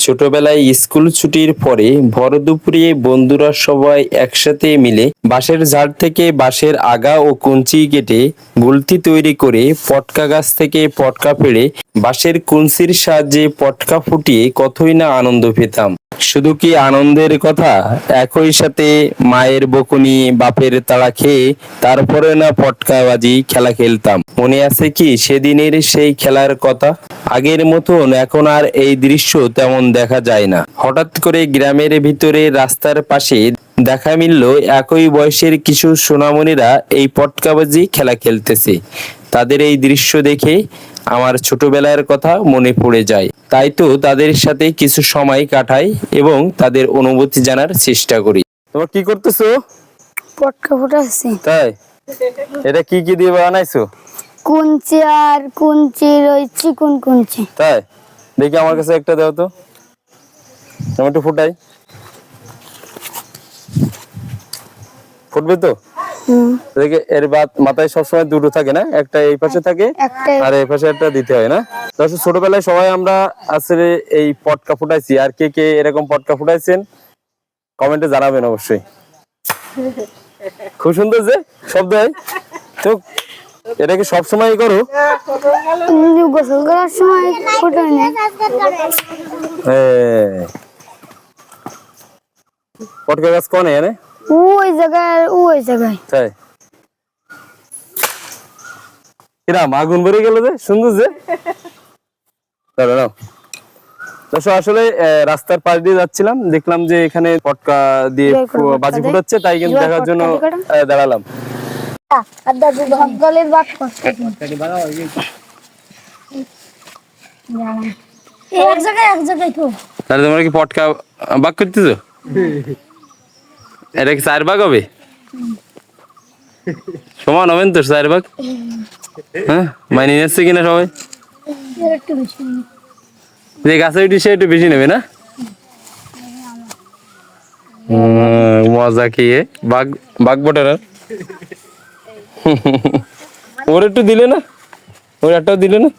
ছোটবেলায় স্কুল ছুটির পরে ভর দুপুরে বন্ধুরা সবাই একসাথে মিলে বাঁশের ঝাড় থেকে বাঁশের আগা ও কুঞ্চি কেটে গুলতি তৈরি করে পটকা গাছ থেকে পটকা পেড়ে বাঁশের কুঞ্চির সাহায্যে পটকা ফুটিয়ে কতই না আনন্দ পেতাম। শুধু কি আনন্দের কথা? একই সাথে মায়ের বকুনি, বাপের তাড়া খেয়ে তারপরে না পটকাবাজি খেলা খেলতাম। মনে আছে কি সেদিনের সেই খেলার কথা? আগের মতন এখন আর এই দৃশ্য তেমন দেখা যায় না। হঠাৎ করে গ্রামের ভিতরে রাস্তার পাশে দেখা মিলল একই বয়সের কিছু সোনামণিরা এই পটকাবাজি খেলা খেলতেছে। তাদের এই দৃশ্য দেখে আমার ছোটবেলার কথা মনে পড়ে যায়। তাই তো তাদের সাথে কিছু সময় কাটাই এবং তাদের অনুভূতি জানার চেষ্টা করি। তোমার কি করতেছো? পটকা ফুটাচ্ছি। তাই? এটা কি কি দিয়ে বানাইছো? কুঞ্চি আর কুঞ্চি ওই চিকুন কুঞ্চি তাই? দেখি আমার কাছে একটা দাও তো। আমি একটু ফুটাই। ফুটবে তো? দেখে এর বাদ মাথায় সবসময় দুটো থাকে না? একটা এই পাশে থাকে আর এই পাশে একটা দিতে হয় না? দর্শক ছোটবেলায় সবাই আমরা আসলে এই পটকা ফুটাইছি। আর কে কে এরকম পটকা ফুটাইছেন কমেন্টে জানাবেন অবশ্যই। খুব সুন্দর যে শব্দ হয়। তো এটা কি সবসময় করো? উম, গোসল করার সময় ফুটাই না। পটকা গাছ কনে এনে? ওই জায়গায় ওই জায়গায়। তাই? কিরাম আগুন বেরিয়ে গেল যে সুন্দর যে। দর্শক আসলে রাস্তার পাশ দিয়ে যাচ্ছিলাম। দেখলাম যে এখানে পটকা দিয়ে বাজি ফুটাচ্ছে তাই কিন্তু দেখার জন্য দাঁড়ালাম। আর দাদু ভগলের বাদ করতে এক জায়গায় এক জায়গায় তো। তাহলে তোমরা কি পটকা বাক করতেছো? এটা কি চার ভাগ হবে? সমান হবেন তো চার ভাগ? হ্যাঁ মাইনে নিচ্ছে কিনা সবাই? যে গাছে উঠি সে একটু বেশি নেবে না? মজা খেয়ে বাঘ বাঘ বটার ওর একটু দিলে না? ওর একটাও দিলে না?